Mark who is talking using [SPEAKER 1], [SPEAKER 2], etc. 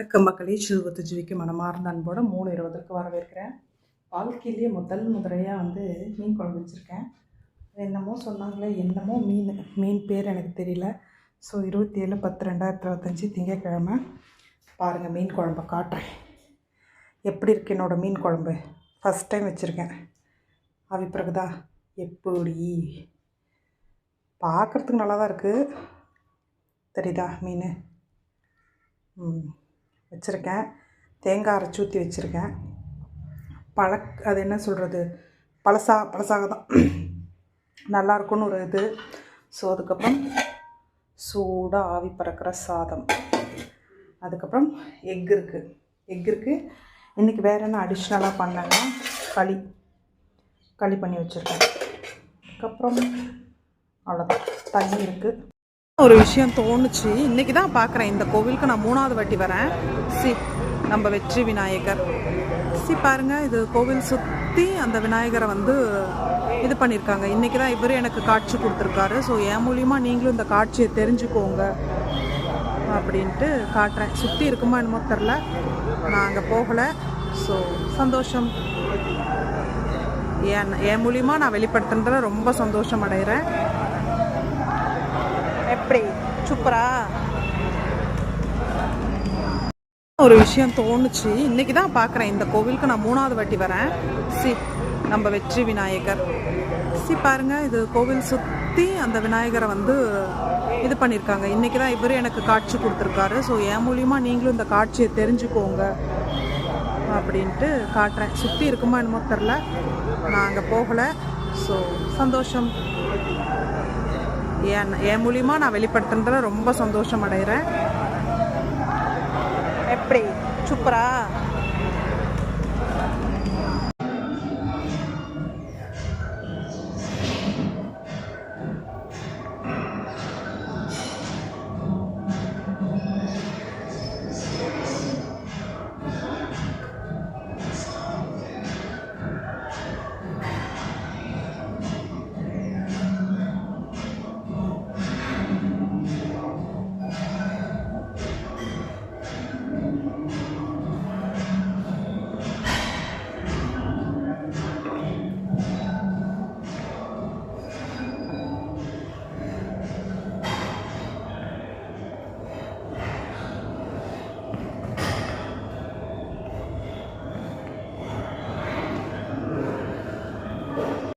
[SPEAKER 1] வணக்கம் மக்களே சிறுபத்தஞ்சுவிக்கு மனமார்ந்த அன்போட மூணு இருபதுக்கு வரவேற்கிறேன். வாழ்க்கையிலேயே முதல் முதலையாக வந்து மீன் குழம்பு வச்சுருக்கேன். என்னமோ சொன்னாங்களே என்னமோ மீன் மீன் பேர் எனக்கு தெரியல. ஸோ இருபத்தி ஏழு பத்து ரெண்டாயிரத்தி இருபத்தஞ்சி திங்கக்கிழமை பாருங்கள் மீன் குழம்பை காட்டுறேன். எப்படி இருக்கு என்னோடய மீன் குழம்பு? ஃபஸ்ட் டைம் வச்சுருக்கேன். அவி பிறகுதா? எப்படி? பார்க்குறதுக்கு நல்லா தான் இருக்குது தெரியுதா மீன்? ம். வச்சுருக்கேன். தேங்காய் அரைச்சி ஊற்றி வச்சுருக்கேன். பழக் அது என்ன சொல்கிறது பழசா பழசாக தான். நல்லாயிருக்குன்னு ஒரு இது. ஸோ அதுக்கப்புறம் சூடாக ஆவி பறக்கிற சாதம். அதுக்கப்புறம் எக் இருக்குது எக் இருக்குது இன்றைக்கி வேறு என்ன அடிஷ்னலாக பண்ணேன்னா களி. களி பண்ணி வச்சுருக்கேன். அதுக்கப்புறம் அவ்வளோதான் தண்ணி இருக்குது ஒரு விஷயம் தோணுச்சு. இன்னைக்கு தான் பார்க்குறேன் இந்த கோவிலுக்கு நான் மூணாவது வாட்டி வரேன். சி நம்ம வெற்றி விநாயகர். சி பாருங்கள் இது கோவில் சுற்றி அந்த விநாயகரை வந்து இது பண்ணியிருக்காங்க இன்றைக்கி தான் இவர் எனக்கு காட்சி கொடுத்துருக்காரு. ஸோ என் மூலியமாக நீங்களும் இந்த காட்சியை தெரிஞ்சுக்கோங்க அப்படின்ட்டு காட்டுறேன். சுற்றி இருக்குமா என்னமோ தெரில நான் அங்கே போகலை. ஸோ சந்தோஷம். என் என் மூலியமாக நான் வெளிப்படுத்துனதில் ரொம்ப சந்தோஷம் அடைகிறேன் எப்படி சூப்பரா. ஒரு விஷயம் தோணுச்சு. இன்னைக்கு தான் பார்க்குறேன் இந்த கோவிலுக்கு நான் மூணாவது வாட்டி வரேன். சி நம்ம வெற்றி விநாயகர். சி பாருங்க இது கோவில் சுற்றி அந்த விநாயகரை வந்து இது பண்ணியிருக்காங்க இன்றைக்கி தான் இவர் எனக்கு காட்சி கொடுத்துருக்காரு. ஸோ என் மூலியமாக நீங்களும் இந்த காட்சியை தெரிஞ்சுக்கோங்க அப்படின்ட்டு காட்டுறேன். சுற்றி இருக்குமா என்னமோ தெரில நான் அங்கே போகலை. ஸோ சந்தோஷம். என் என் மூலிமா நான் வெளிப்படுத்துறதுல ரொம்ப சந்தோஷம் அடைகிறேன் எப்படி? சூப்பரா? Thank you.